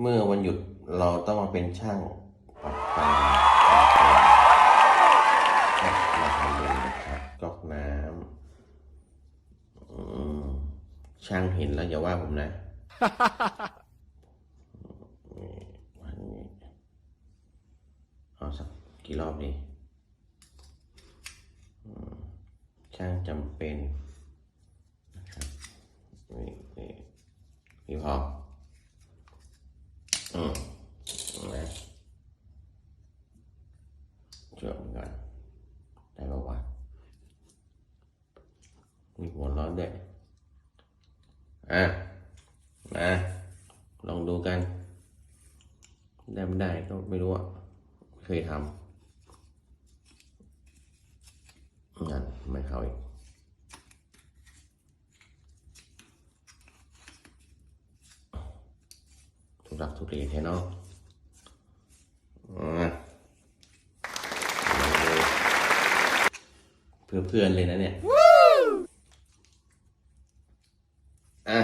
เมื่อวันหยุดเราต้องมาเป็นช่างปรับไฟมาทำดูนะครับก๊อกน้ำช่างเห็นแล้วอย่าว่าผมนะวันนี้เอาสักกี่รอบดีช่างจำเป็นนะครับนี่นี่พอ อืมนะเชื่อมกันได้ปะวะมีหัวร้อนด้วยอะมา ลองดูกันได้ไม่ได้ก็ไม่รู้อะเคยทำงานไม่เข้าอีกทุรักทุเลแท้เนาะอะเพื่อเพื่อนๆเลยนะเนี่ยอะ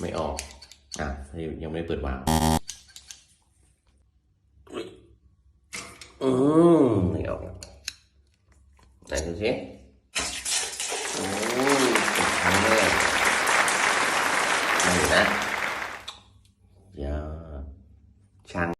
ไม่ออก อะยังไม่ได้เปิดวาล์วอืมไม่ออกไหนดูสิ มาอ